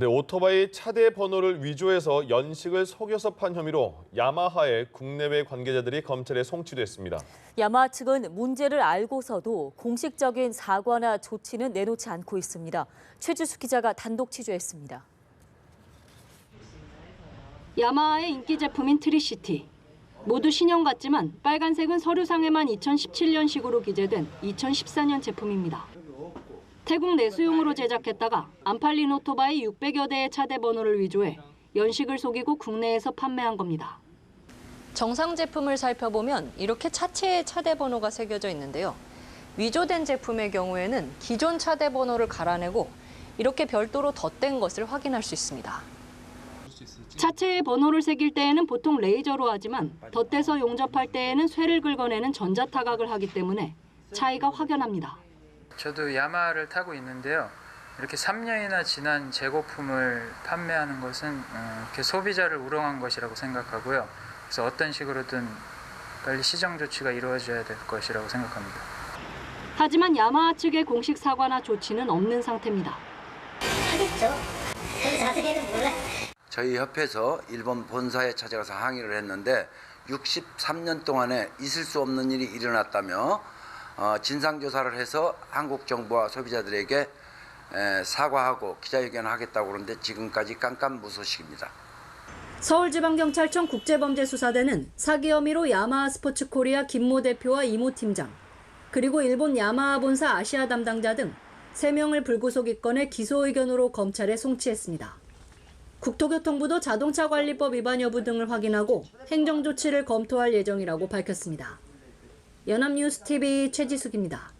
네, 오토바이 차대 번호를 위조해서 연식을 속여서 판 혐의로 야마하의 국내외 관계자들이 검찰에 송치됐습니다. 야마 측은 문제를 알고서도 공식적인 사과나 조치는 내놓지 않고 있습니다. 최주수 기자가 단독 취재했습니다. 야마하의 인기 제품인 트리시티. 모두 신형 같지만 빨간색은 서류상에만 2017년식으로 기재된 2014년 제품입니다. 태국 내수용으로 제작했다가 안 팔린 오토바이 600여 대의 차대 번호를 위조해 연식을 속이고 국내에서 판매한 겁니다. 정상 제품을 살펴보면 이렇게 차체에 차대 번호가 새겨져 있는데요. 위조된 제품의 경우에는 기존 차대 번호를 갈아내고 이렇게 별도로 덧댄 것을 확인할 수 있습니다. 차체에 번호를 새길 때에는 보통 레이저로 하지만 덧대서 용접할 때에는 쇠를 긁어내는 전자타각을 하기 때문에 차이가 확연합니다. 저도 야마하를 타고 있는데요. 이렇게 3년이나 지난 재고품을 판매하는 것은 어, 이렇게 소비자를 우롱한 것이라고 생각하고요. 그래서 어떤 식으로든 빨리 시정 조치가 이루어져야 될 것이라고 생각합니다. 하지만 야마하 측의 공식 사과나 조치는 없는 상태입니다. 하겠죠. 그 자세히는 몰라요. 저희 협회에서 일본 본사에 찾아가서 항의를 했는데 63년 동안에 있을 수 없는 일이 일어났다며 어, 진상조사를 해서 한국 정부와 소비자들에게 에, 사과하고 기자회견을 하겠다고 그러는데 지금까지 깜깜무소식입니다. 서울지방경찰청 국제범죄수사대는 사기 혐의로 야마하 스포츠 코리아 김모 대표와 이모 팀장, 그리고 일본 야마하 본사 아시아 담당자 등 3명을 불구속 입건해 기소 의견으로 검찰에 송치했습니다. 국토교통부도 자동차 관리법 위반 여부 등을 확인하고 행정조치를 검토할 예정이라고 밝혔습니다. 연합뉴스TV 최지숙입니다.